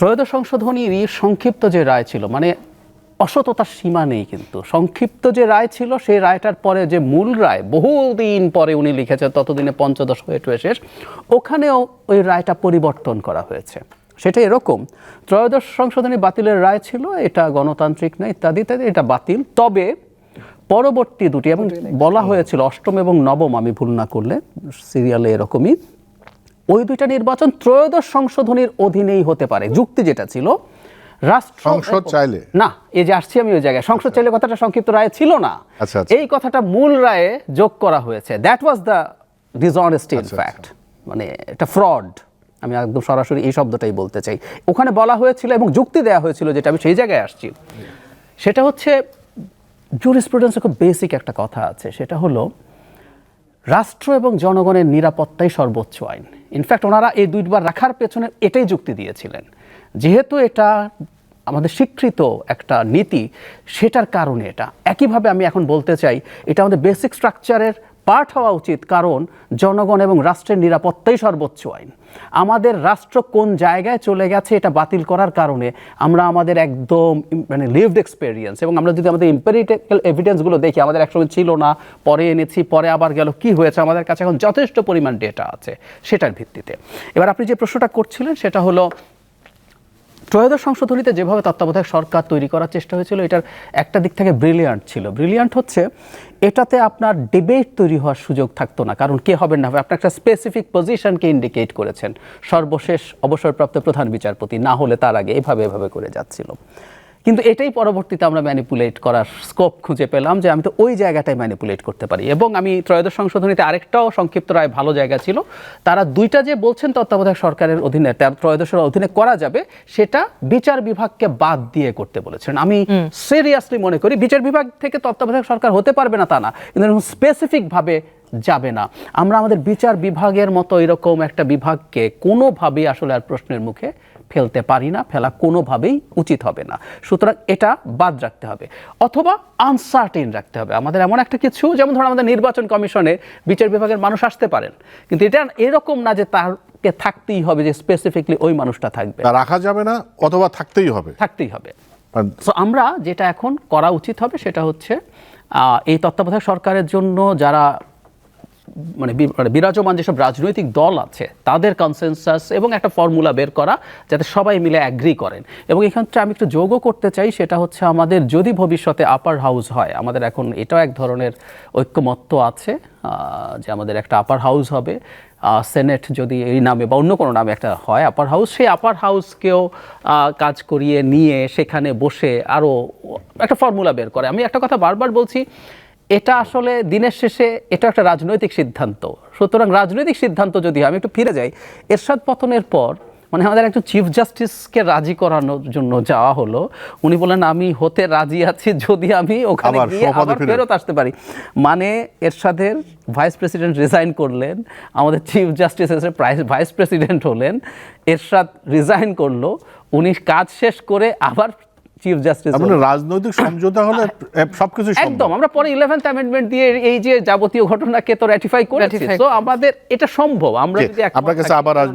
ত্রয়োদশ সংশোধনীর সংক্ষিপ্ত যে রায় ছিল মানে অসততার সীমা নেই কিন্তু। সংক্ষিপ্ত যে রায় ছিল সেই রায়টার পরে যে মূল রায় বহুদিন পরে উনি লিখেছেন ততদিনে পঞ্চদশ হয়ে টুয়ে শেষ ওখানেও ওই রায়টা পরিবর্তন করা হয়েছে। সেটা এরকম। ত্রয়োদশ সংশোধনী বাতিলের রায় ছিল এটা গণতান্ত্রিক না ইত্যাদি ইত্যাদি এটা বাতিল। তবে পরবর্তী দুটি এবং বলা হয়েছিল অষ্টম এবং নবম আমি ভুল না করলে সিরিয়ালে এরকমই। ওই দুইটা নির্বাচন ত্রয়োদশ সংশোধনীর অধীনেই হতে পারে। যুক্তি যেটা ছিল রাষ্ট্র সংসদ চাইলে? না এই যে আসছি আমি ওই জায়গায়। সংসদ চাইলে কথাটা সংক্ষিপ্ত রায় ছিল না। আচ্ছা, আচ্ছা। এই কথাটা মূল রায়ে যোগ করা হয়েছে। That was the dishonesty in আচ্ছা, ফ্যাক্ট মানে এটা ফ্রড আমি একদম সরাসরি এই শব্দটাই বলতে চাই। ওখানে বলা হয়েছিল এবং যুক্তি দেওয়া হয়েছিল যেটা আমি সেই জায়গায় আসছি। সেটা হচ্ছে জুরিসপ্রুডেন্সে খুব বেসিক একটা কথা আছে। সেটা হলো রাষ্ট্র এবং জনগণের নিরাপত্তাই সর্বোচ্চ আইন। ইনফ্যাক্ট ওনারা এই দুইবার রাখার পেছনে এটাই যুক্তি দিয়েছিলেন। যেহেতু এটা আমাদের স্বীকৃত একটা নীতি, সেটার কারণে এটা। একইভাবে আমি এখন বলতে চাই, এটা আমাদের বেসিক স্ট্রাকচারের পার্ট হওয়া উচিত কারণ জনগণ এবং রাষ্ট্রের নিরাপত্তাই সর্বোচ্চ আইন। আমাদের রাষ্ট্র কোন জায়গায় চলে গেছে এটা বাতিল করার কারণে আমরা আমাদের একদম মানে লিভড এক্সপেরিয়েন্স এবং আমরা যদি আমাদের ইম্পেরিটিক্যাল এভিডেন্সগুলো দেখি, আমাদের একসময় ছিল না, পরে এনেছি, পরে আবার গেল, কি হয়েছে? আমাদের কাছে এখন যথেষ্ট পরিমাণ ডেটা আছে সেটার ভিত্তিতে। এবার আপনি যে প্রশ্নটা করছিলেন সেটা হলো ত্রয়োদশ সংশোধনীতে যেভাবে তত্ত্বাবধায়ক সরকার তৈরি করার চেষ্টা হয়েছিল, এটার একটা দিক থেকে ব্রিলিয়ান্ট ছিল। ব্রিলিয়ান্ট হচ্ছে, এটাতে আপনার ডিবেট তৈরি হওয়ার সুযোগ থাকতো না, কারণ কে হবেন না হবে আপনি একটা স্পেসিফিক পজিশনকে ইন্ডিকেট করেছেন। সর্বশেষ অবসরপ্রাপ্ত প্রধান বিচারপতি, না হলে তার আগে এভাবে এভাবে করে যাচ্ছিল। কিন্তু এটাই পরবর্তীতে আমরা ম্যানিপুলেট করার স্কোপ খুঁজে পেলাম যে আমি তো ওই জায়গাটায় ম্যানিপুলেট করতে পারি। এবং আমি ত্রয়োদশ সংশোধনীতে আরেকটাও সংক্ষিপ্ত রায় ভালো জায়গা ছিল। তারা দুইটা যে বলছেন তত্ত্বাবধায়ক সরকারের অধীনে ত্রয়োদশের অধীনে করা যাবে সেটা বিচার বিভাগকে বাদ দিয়ে করতে বলেছেন। আমি সিরিয়াসলি মনে করি বিচার বিভাগ থেকে তত্ত্বাবধায়ক সরকার হতে পারবে না তা না কিন্তু স্পেসিফিকভাবে যাবে না। আমরা আমাদের বিচার বিভাগের মতো এরকম একটা বিভাগকে কোনোভাবেই আসলে আর প্রশ্নের মুখে ফেলতে পারি না ফেলা কোনোভাবেই উচিত হবে না। সুতরাং এটা বাদ রাখতে হবে। অথবা আনসার্টেন রাখতে হবে। আমাদের এমন একটা কিছু যেমন ধরুন আমাদের নির্বাচন কমিশনে বিচার বিভাগের মানুষ আসতে পারেন। কিন্তু এটা এরকম না যে তারকে থাকতেই হবে যে স্পেসিফিকলি ওই মানুষটা থাকবে। তা রাখা যাবে না অথবা থাকতেই হবে। থাকতেই হবে। সো আমরা যেটা এখন করা উচিত হবে সেটা হচ্ছে এই তত্ত্বাবধায়ক সরকারের জন্য যারা মানে মানে বিরাজমান যেসব রাজনৈতিক দল আছে, তাদের কনসেনসাস এবং একটা ফর্মুলা বের করা যাতে সবাই মিলে অ্যাগ্রি করেন। এবং এখানটা আমি একটু যোগও করতে চাই, সেটা হচ্ছে আমাদের যদি ভবিষ্যতে আপার হাউস হয়, আমাদের এখন এটাও এক ধরনের ঐক্যমত্য আছে যে আমাদের একটা আপার হাউস হবে। সেনেট যদি এই নামে বা অন্য কোনো নামে একটা হয় আপার হাউস সেই আপার হাউসকেও কাজ করিয়ে নিয়ে সেখানে বসে আরও একটা ফর্মুলা বের করে। আমি একটা কথা বারবার বলছি এটা আসলে দিনের শেষে এটা একটা রাজনৈতিক সিদ্ধান্ত। সুতরাং রাজনৈতিক সিদ্ধান্ত যদি আমি একটু ফিরে যাই। এরশাদ পতনের পর মানে আমাদের একজন চিফ জাস্টিসকে রাজি করানোর জন্য যাওয়া হলো উনি বলেন আমি হতে রাজি আছি যদি আমি ওখানে গিয়ে আবার ফেরত আসতে পারি। মানে এরশাদের ভাইস প্রেসিডেন্ট রিজাইন করলেন আমাদের চিফ জাস্টিস এসে ভাইস প্রেসিডেন্ট হলেন এরশাদ রিজাইন করল উনি কাজ শেষ করে আবার চিফ জাস্টিস মানে রাজনৈতিক সমঝোতা হলে সবকিছু একদম আমরা পরে ইলেভেন্থ অ্যামেন্ডমেন্ট দিয়ে এই যে যাবতীয় ঘটনাকে তো র্যাটিফাই করেছি। তো আমাদের এটা সম্ভব আমরা যদি আপনার কাছে আবার